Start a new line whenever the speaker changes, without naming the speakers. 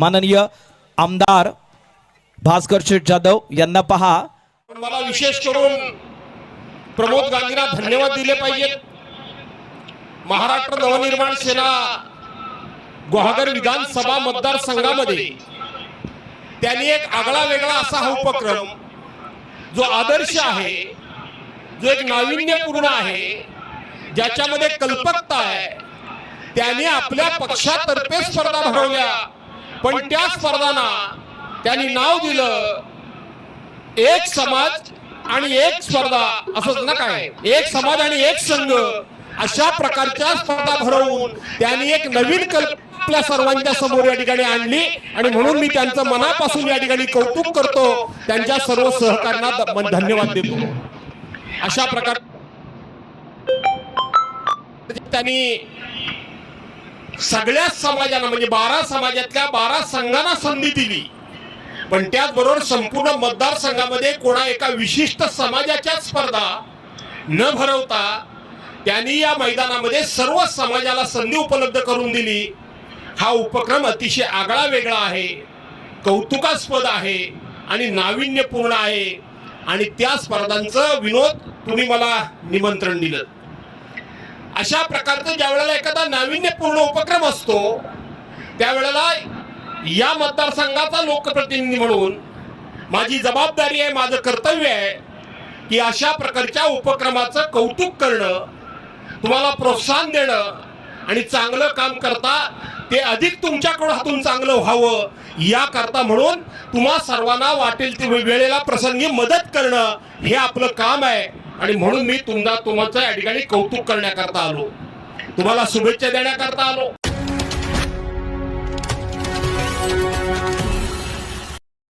माननीय आमदार भास्कर शेठ जाधव यांना पहा.
मला विशेष करून प्रमोद गांधींना धन्यवाद दिले पाहिजेत. महाराष्ट्र नवनिर्माण सेना गुहागर विधानसभा मतदारसंघामध्ये त्यांनी एक आगळा वेगळा असा हा उपक्रम जो आदर्श आहे जो एक नाविन्यपूर्ण आहे ज्याच्यामध्ये कल्पकता आहे त्यांनी आपल्या पक्षातर्फे स्पर्धा भरवल्या. पण त्या स्पर्धांना त्यांनी नाव दिलं एक समाज आणि एक स्पर्धा असंच ना काय एक समाज आणि एक संघ अशा प्रकारच्या स्पर्धा भरवून त्यांनी एक नवीन कल्पना सर्वांच्या समोर या ठिकाणी आणली आणि म्हणून मी त्यांचं मनापासून या ठिकाणी कौतुक करतो. त्यांच्या सर्व सहकार्यांना धन्यवाद देतो. अशा प्रकार त्यांनी सगळ्याच समाजाला म्हणजे बारा समाजातल्या बारा संघांना संधी दिली. पण त्याचबरोबर संपूर्ण मतदारसंघामध्ये कोणा एका विशिष्ट समाजाच्या स्पर्धा न भरवता त्यांनी या मैदानामध्ये सर्व समाजाला संधी उपलब्ध करून दिली. हा उपक्रम अतिशय आगळा वेगळा आहे कौतुकास्पद आहे आणि नाविन्यपूर्ण आहे. आणि त्या स्पर्धांचं विनोद तुम्ही मला निमंत्रण दिलं. अशा प्रकारचं ज्या वेळेला एखादा नाविन्यपूर्ण उपक्रम असतो त्यावेळेला या मतदारसंघाचा लोकप्रतिनिधी म्हणून माझी जबाबदारी आहे माझं कर्तव्य आहे की अशा प्रकारच्या उपक्रमाचं कौतुक करणं तुम्हाला प्रोत्साहन देणं आणि चांगलं काम करता ते अधिक तुमच्याकडून हातून चांगलं व्हावं याकरता म्हणून तुम्हा सर्वांना वाटेल ते वेळेला प्रसंगी मदत करणं हे आपलं काम आहे. आणि म्हणून मी तुमचा तुमचं या ठिकाणी कौतुक करण्याकरता आलो. तुम्हाला शुभेच्छा देण्याकरता आलो.